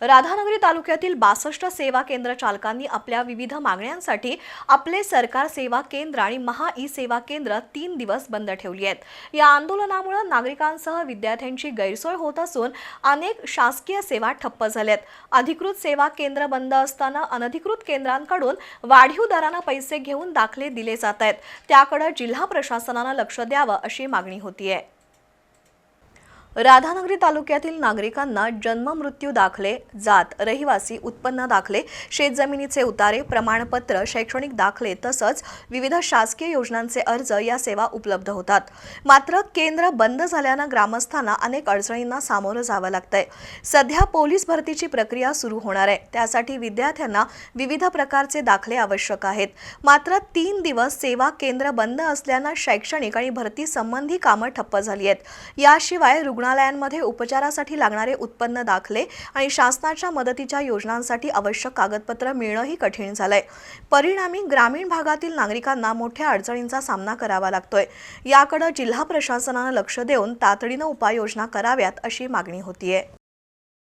राधानगरी तालुक्यातील बासष्ट सेवा केंद्र चालकांनी आपल्या विविध मागण्यांसाठी आपले सरकार सेवा केंद्र आणि महा ई सेवा केंद्र तीन दिवस बंद ठेवली आहेत. या आंदोलनामुळे नागरिकांसह विद्यार्थ्यांची गैरसोय होत असून अनेक शासकीय सेवा ठप्प झाल्यात. अधिकृत सेवा केंद्र बंद असताना अनधिकृत केंद्रांकडून वाढीव दरानं पैसे घेऊन दाखले दिले जात आहेत. त्याकडे जिल्हा प्रशासनानं लक्ष द्यावं अशी मागणी होतीये. राधानगरी तालुक्यातील नागरिकांना जन्म मृत्यू दाखले जात रहिवासी उत्पन्न दाखले शेतजमिनीचे उतारे प्रमाणपत्र शैक्षणिक दाखले तसंच विविध शासकीय योजनांचे अर्ज या सेवा उपलब्ध होतात. मात्र केंद्र बंद झाल्यानं ग्रामस्थांना अनेक अडचणींना सामोरं जावं लागतंय. सध्या पोलीस भरतीची प्रक्रिया सुरू होणार आहे. त्यासाठी विद्यार्थ्यांना विविध प्रकारचे दाखले आवश्यक आहेत. मात्र तीन दिवस सेवा केंद्र बंद असल्यानं शैक्षणिक आणि भरती संबंधी कामं ठप्प झाली आहेत. याशिवाय रुग्ण रुग्णालयांमध्ये उपचारासाठी लागणारे उत्पन्न दाखले आणि शासनाच्या मदतीच्या योजनांसाठी आवश्यक कागदपत्र मिळणंही कठीण झालंय. परिणामी ग्रामीण भागातील नागरिकांना मोठ्या अडचणींचा सामना करावा लागतोय. याकडे जिल्हा प्रशासनानं लक्ष देऊन तातडीनं उपाययोजना कराव्यात अशी मागणी होतीये.